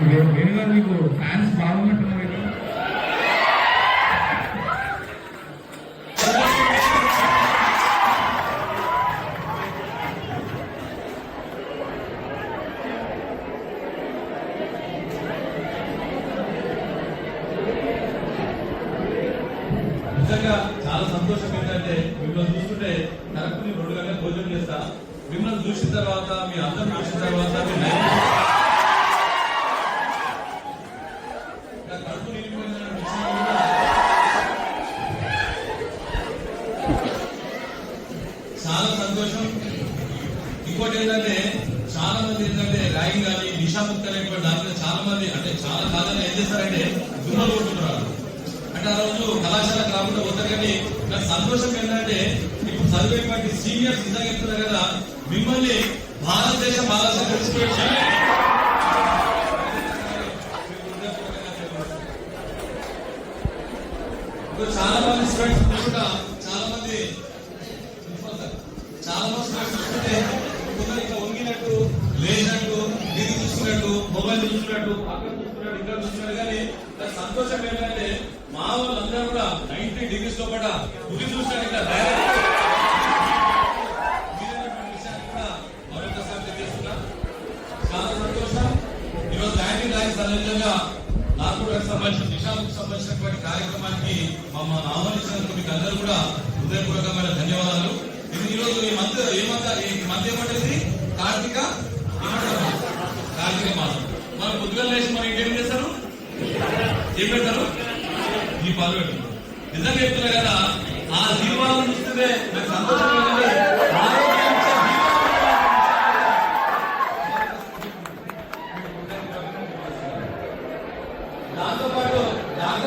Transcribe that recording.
మీకు ఫ్యాన్స్ బాగున్నట్టున్నారు నిజంగా చాలా సంతోషం ఏంటంటే మిమ్మల్ని చూస్తుంటే కరెక్ట్ రెండు గంటల భోజనం చేస్తా. మిమ్మల్ని చూసిన తర్వాత మీ అందరం చూసిన తర్వాత చాలా సంతోషం. ఇంకోటి ఏంటంటే చాలా మంది ఏంటంటే ర్యాగింగ్ కానీ నిషాముక్త అనేటువంటి దాని మీద చాలా మంది అంటే చాలా కాదని ఏం చేస్తారంటే దుమ్మలు కొట్టుకున్నారు అంటే ఆ రోజు కళాశాలకు రాకుండా పోతారు కానీ నాకు సంతోషం ఏంటంటే ఇప్పుడు చదివేటువంటి సీనియర్స్ నిజంగా కదా మిమ్మల్ని భారతదేశం మహారాష్ట్ర తెలిసిపోయి ఇప్పుడు చాలా మంది స్టూడెంట్స్ కూడా చాలా మంది చాలా మంది స్టూడెంట్స్ చూస్తుంటే కొందరు ఇట్లా వంగినట్టు లేచినట్టు ఇది చూస్తున్నట్టు మొబైల్ చూస్తున్నట్టు అక్కడ చూస్తున్నట్టు ఇక్కడ చూస్తున్నట్టు. కానీ నాకు సంతోషం ఏంటంటే మా వాళ్ళందరూ కూడా నైన్టీ డిగ్రీస్ లోపల గురి చూసినట్టు ఇట్లా డైరెక్ట్ చాలా సంతోషం. ఈరోజు ల్యాండింగ్ లైన్ సందర్భంగా నాకు కూడా సంబంధించిన దిశాలకు సంబంధించినటువంటి కార్యక్రమానికి మమ్మల్ని ఆహ్వానించినందుకు మీకు అందరూ కూడా హృదయపూర్వకమైన ధన్యవాదాలు. ఇది ఈరోజు ఈ మంత్ ఏ మంత్ ఈ మంత్ ఏమంటుంది? కార్తీక? కార్తీక మాసం. మన పొద్దుగా లేచి మనం ఇంకేం చేస్తారు? ఏం పెడతారు? దీపాలు పెడతారు. నిజంగా చెప్తున్నా కదా ఆ దీపాలను చూస్తే నాకు సంతోషం దీపాలు దాంతో పాటు